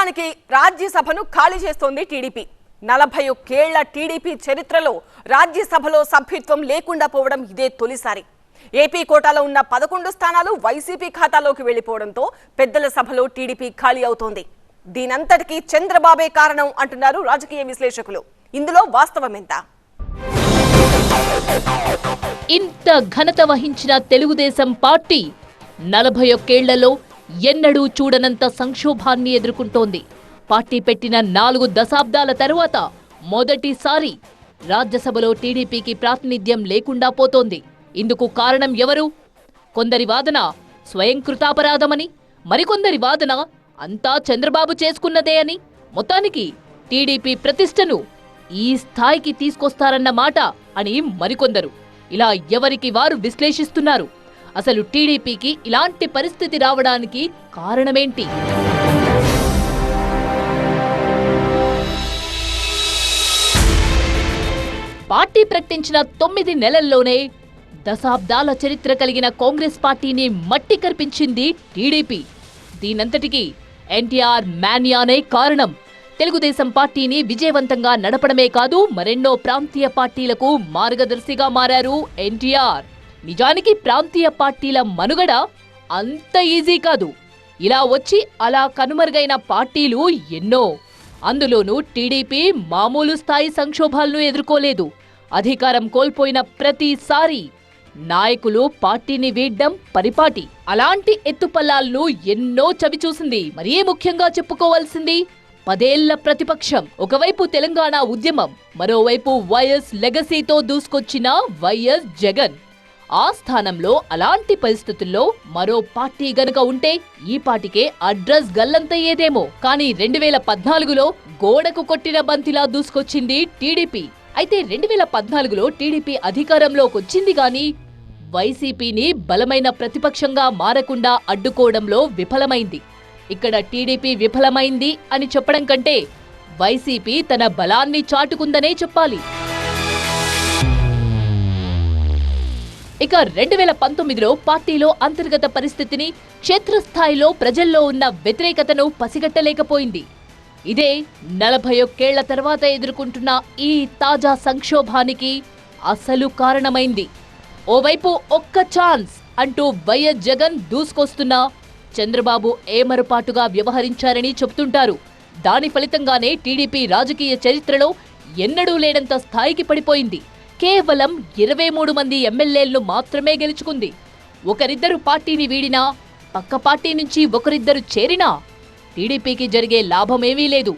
మొత్తానికి రాజ్యసభను ఖాళీ చేస్తోంది టీడీపీ. నలభై ఒక్కేళ్ళ టీడీపీ చరిత్రలో రాజ్యసభలో సభ్యత్వం లేకుండా పోవడం ఇదే తొలిసారి. ఏపీ కోటాలో ఉన్న పదకొండు స్థానాలు వైసీపీ ఖాతాలోకి వెళ్ళిపోవడంతో పెద్దల సభలో టీడీపీ ఖాళీ అవుతోంది. దీనంతటికీ చంద్రబాబే కారణం అంటున్నారు రాజకీయ విశ్లేషకులు. ఇందులో వాస్తవం ఎంత? ఇంత ఘనత వహించిన తెలుగుదేశం పార్టీ నలభై ఒక్కేళ్ళలో ఎన్నడూ చూడనంత సంక్షోభాన్ని ఎదుర్కొంటోంది. పార్టీ పెట్టిన నాలుగు దశాబ్దాల తరువాత మొదటిసారి రాజ్యసభలో టీడీపీకి ప్రాతినిధ్యం లేకుండా పోతోంది. ఇందుకు కారణం ఎవరు? కొందరి వాదన స్వయం కృతాపరాధమని మరికొందరి వాదన అంతా చంద్రబాబు చేసుకున్నదే అని. మొత్తానికి టీడీపీ ప్రతిష్టను ఈ స్థాయికి తీసుకొస్తారన్న మాట అని మరికొందరు. ఇలా ఎవరికి వారు విశ్లేషిస్తున్నారు? అసలు టీడీపీకి ఇలాంటి పరిస్థితి రావడానికి కారణమేంటి? పార్టీ ప్రకటించిన తొమ్మిది నెలల్లోనే దశాబ్దాల చరిత్ర కలిగిన కాంగ్రెస్ పార్టీని మట్టి కర్పించింది టీడీపీ. దీనంతటికీ ఎన్టీఆర్ మాన్యానే కారణం. తెలుగుదేశం పార్టీని విజయవంతంగా నడపడమే కాదు మరెన్నో ప్రాంతీయ పార్టీలకు మార్గదర్శిగా మారారు ఎన్టీఆర్. నిజానికి ప్రాంతీయ పార్టీల మనుగడ అంత ఈజీ కాదు. ఇలా వచ్చి అలా కనుమరుగైన పార్టీలు ఎన్నో. అందులోనూ టీడీపీ మామూలు స్థాయి సంక్షోభాలను ఎదుర్కోలేదు. అధికారం కోల్పోయిన ప్రతిసారి నాయకులు పార్టీని వీడ్డం పరిపాటి. అలాంటి ఎత్తుపల్లాలను ఎన్నో చవిచూసింది మరీ ముఖ్యంగా చెప్పుకోవాల్సింది పదేళ్ళ ప్రతిపక్షం. ఒకవైపు తెలంగాణ ఉద్యమం మరోవైపు వైఎస్ లెగసీతో దూసుకొచ్చిన వైఎస్ జగన్. ఆ స్థానంలో అలాంటి పరిస్థితుల్లో మరో పార్టీ గనుక ఉంటే ఈ పాటికే అడ్రస్ గల్లంతయ్యేదేమో. కానీ రెండు వేల పద్నాలుగులో గోడకు కొట్టిన బంతిలా దూసుకొచ్చింది టీడీపీ. అయితే రెండు వేల పద్నాలుగులో టీడీపీ అధికారంలోకి వచ్చింది గాని వైసీపీని బలమైన ప్రతిపక్షంగా మారకుండా అడ్డుకోవడంలో విఫలమైంది. ఇక్కడ టీడీపీ విఫలమైంది అని చెప్పడం కంటే వైసీపీ తన బలాన్ని చాటుకుందనే చెప్పాలి. ఇక రెండు వేల పంతొమ్మిదిలో పార్టీలో అంతర్గత పరిస్థితిని క్షేత్రస్థాయిలో ప్రజల్లో ఉన్న వ్యతిరేకతను పసిగట్టలేకపోయింది. ఇదే నలభై ఒక్కేళ్ళ తర్వాత ఎదుర్కొంటున్న ఈ తాజా సంక్షోభానికి అసలు కారణమైంది. ఓవైపు ఒక్క ఛాన్స్ అంటూ వైఎస్ జగన్ దూసుకొస్తున్నా చంద్రబాబు ఏమరుపాటుగా వ్యవహరించారని చెబుతుంటారు. దాని ఫలితంగానే టీడీపీ రాజకీయ చరిత్రలో ఎన్నడూ లేనంత స్థాయికి పడిపోయింది. కేవలం ఇరవై మూడు మంది ఎమ్మెల్యేలను మాత్రమే గెలుచుకుంది. ఒకరిద్దరు పార్టీని వీడినా పక్క పార్టీ నుంచి ఒకరిద్దరు చేరినా టీడీపీకి జరిగే లాభమేమీ లేదు.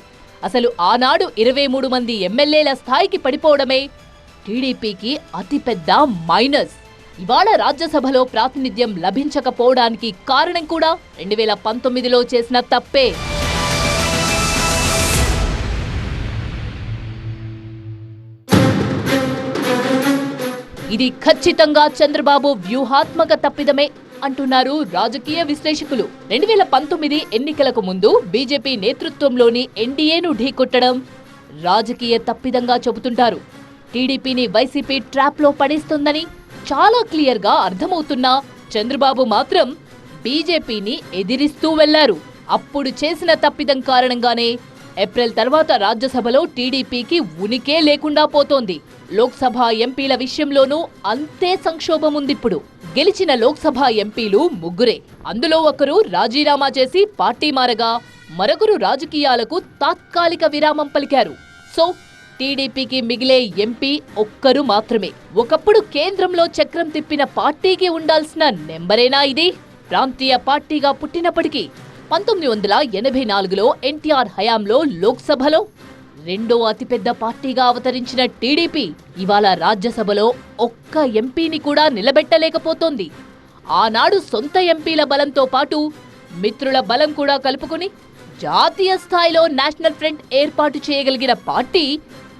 అసలు ఆనాడు ఇరవై మూడు మంది ఎమ్మెల్యేల స్థాయికి పడిపోవడమే టీడీపీకి అతిపెద్ద మైనస్. ఇవాళ రాజ్యసభలో ప్రాతినిధ్యం లభించకపోవడానికి కారణం కూడా రెండు వేల పంతొమ్మిదిలో చేసిన తప్పే. ఇది ఖచ్చితంగా చంద్రబాబు వ్యూహాత్మక తప్పిదమే అంటున్నారు రాజకీయ విశ్లేషకులు. రెండు వేల పంతొమ్మిది ఎన్నికలకు ముందు బీజేపీ నేతృత్వంలోని ఎన్డీఏను ఢీకొట్టడం రాజకీయ తప్పిదంగా చెబుతుంటారు. టీడీపీని వైసీపీ ట్రాప్లో పడేస్తుందని చాలా క్లియర్గా అర్థమవుతున్నా చంద్రబాబు మాత్రం బీజేపీని ఎదిరిస్తూ వెళ్ళారు. అప్పుడు చేసిన తప్పిదం కారణంగానే ఏప్రిల్ తర్వాత రాజ్యసభలో టీడీపీకి ఉనికే లేకుండా పోతోంది. లోక్సభ ఎంపీల విషయంలోనూ అంతే సంక్షోభం ఉందిప్పుడు గెలిచిన లోక్సభ ఎంపీలు ముగ్గురే. అందులో ఒకరు రాజీనామా చేసి పార్టీ మారగా మరొకరు రాజకీయాలకు తాత్కాలిక విరామం పలికారు. సో టీడీపీకి మిగిలే ఎంపీ ఒక్కరు మాత్రమే. ఒకప్పుడు కేంద్రంలో చక్రం తిప్పిన పార్టీకి ఉండాల్సిన నెంబరేనా ఇది? ప్రాంతీయ పార్టీగా పుట్టినప్పటికీ పంతొమ్మిది వందల ఎనభై నాలుగులో ఎన్టీఆర్ హయాంలో లోక్సభలో రెండో అతిపెద్ద పార్టీగా అవతరించిన టీడీపీ ఇవాళ రాజ్యసభలో ఒక్క ఎంపీని కూడా నిలబెట్టలేకపోతోంది. ఆనాడు సొంత ఎంపీల బలంతో పాటు మిత్రుల బలం కూడా కలుపుకుని జాతీయ స్థాయిలో నేషనల్ ఫ్రంట్ ఏర్పాటు చేయగలిగిన పార్టీ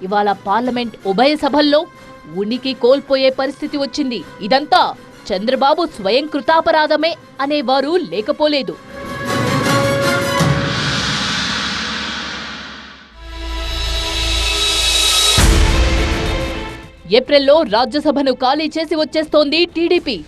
ఇవాళ పార్లమెంట్ ఉభయ సభల్లో ఉనికి కోల్పోయే పరిస్థితి వచ్చింది. ఇదంతా చంద్రబాబు స్వయం కృతాపరాధమే అనేవారు లేకపోలేదు. ఏప్రిల్లో రాజ్యసభను ఖాళీ చేసి వచ్చేస్తోంది టీడీపీ.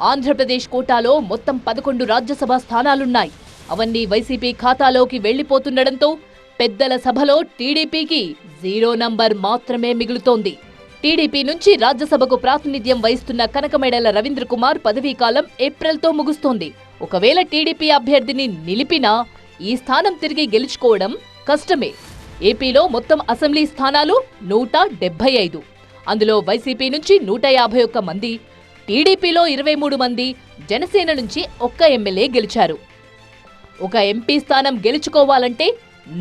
ఆంధ్రప్రదేశ్ కోటాలో మొత్తం పదకొండు రాజ్యసభ స్థానాలున్నాయి. అవన్నీ వైసీపీ ఖాతాలోకి వెళ్ళిపోతుండటంతో పెద్దల సభలో టీడీపీకి జీరో నంబర్ మాత్రమే మిగులుతోంది. టీడీపీ నుంచి రాజ్యసభకు ప్రాతినిధ్యం వహిస్తున్న కనకమేడల రవీంద్ర కుమార్ పదవీకాలం ఏప్రిల్తో ముగుస్తోంది. ఒకవేళ టీడీపీ అభ్యర్థిని నిలిపినా ఈ స్థానం తిరిగి గెలుచుకోవడం కష్టమే. ఏపీలో మొత్తం అసెంబ్లీ స్థానాలు నూట డెబ్బై ఐదు. అందులో వైసీపీ నుంచి నూట యాభై ఒక్క మంది టీడీపీలో ఇరవై మూడు మంది జనసేన నుంచి ఒక్క ఎమ్మెల్యే గెలిచారు. ఒక ఎంపీ స్థానం గెలుచుకోవాలంటే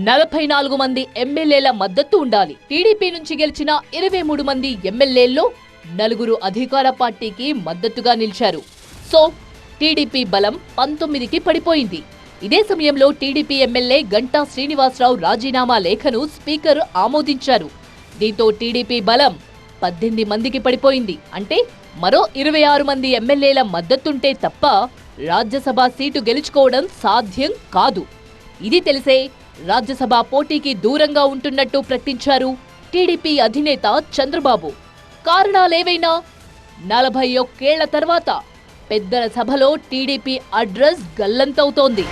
నలభై నాలుగు మంది ఎమ్మెల్యేల మద్దతు ఉండాలి. టీడీపీ నుంచి గెలిచిన ఇరవై మూడు మంది ఎమ్మెల్యేల్లో నలుగురు అధికార పార్టీకి మద్దతుగా నిలిచారు. సో టీడీపీ బలం పంతొమ్మిదికి పడిపోయింది. ఇదే సమయంలో టీడీపీ ఎమ్మెల్యే గంటా శ్రీనివాసరావు రాజీనామా లేఖను స్పీకర్ ఆమోదించారు. దీంతో టీడీపీ బలం పద్దెనిమిది మందికి పడిపోయింది. అంటే మరో ఇరవై ఆరు మంది ఎమ్మెల్యేల మద్దతుంటే తప్ప రాజ్యసభ సీటు గెలుచుకోవడం సాధ్యం కాదు. ఇది తెలిసే రాజ్యసభ పోటీకి దూరంగా ఉంటున్నట్టు ప్రకటించారు టీడీపీ అధినేత చంద్రబాబు. కారణాలేవైనా? నలభై ఒక్కేళ్ళ తర్వాత పెద్దల సభలో టీడీపీ అడ్రస్ గల్లంతవుతోంది.